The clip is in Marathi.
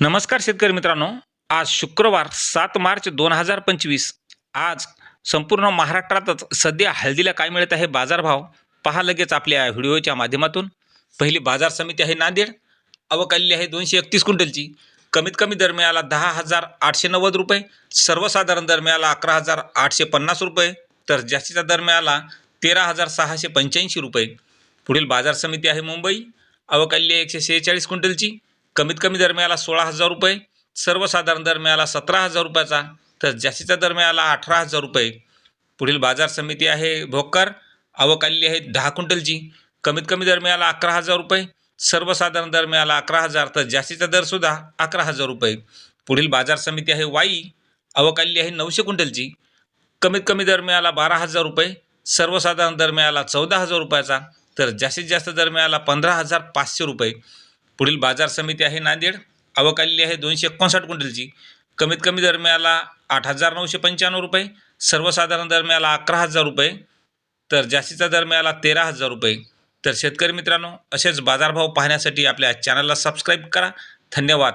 नमस्कार शेतकरी मित्रांनो. आज शुक्रवार सात मार्च दोन हजार पंचवीस. आज संपूर्ण महाराष्ट्रातच सध्या हळदीला काय मिळत आहे बाजारभाव पहा लगेच आपल्या व्हिडिओच्या माध्यमातून. पहिली बाजार समिती आहे नांदेड. अवकाली आहे दोनशे एकतीस क्विंटलची. कमीत कमी दर मिळाला दहा हजार आठशे नव्वद रुपये. सर्वसाधारण दर मिळाला अकरा हजार आठशे पन्नास रुपये. तर जास्तीचा दर मिळाला तेरा हजार सहाशे पंच्याऐंशी रुपये. पुढील बाजार समिती आहे मुंबई. अवकाली आहे एकशे शेहेचाळीस क्विंटलची. कमीत कमी दर मिळाला सोळा हजार रुपये सर्वसाधारण दर मिळाला सतरा हजार रुपयाचा तर जास्तीचा दर मिळाला अठरा हजार रुपये. पुढील बाजार समिती आहे भोकर आवक आलेली आहे दहा क्विंटलची. कमीत कमी दर मिळाला अकरा हजार रुपये सर्वसाधारण दर मिळाला अकरा हजार तर जास्तीचा दरसुद्धा अकरा हजार रुपये. पुढील बाजार समिती आहे वाई आवक आलेली आहे नऊशे क्विंटलची. कमीत कमी दर मिळाला बारा हजार रुपये सर्वसाधारण दर मिळाला चौदा हजार रुपयाचा तर जास्तीत जास्त दर मिळाला पंधरा हजार पाचशे रुपये. पुढील बाजार समिती आहे नांदेड. आवक आलेली आहे दोनशे एकोणसाठ क्विंटलची कमीत कमी दरम्याला आठ हजार नऊशे पंच्याण्णव रुपये सर्वसाधारण दरम्याला अकरा हजार रुपये तर जास्तीचा दरम्याला तेरा हजार रुपये. तर शेतकरी मित्रांनो असेच बाजारभाव पाहण्यासाठी आपल्या चॅनलला सबस्क्राईब करा. धन्यवाद.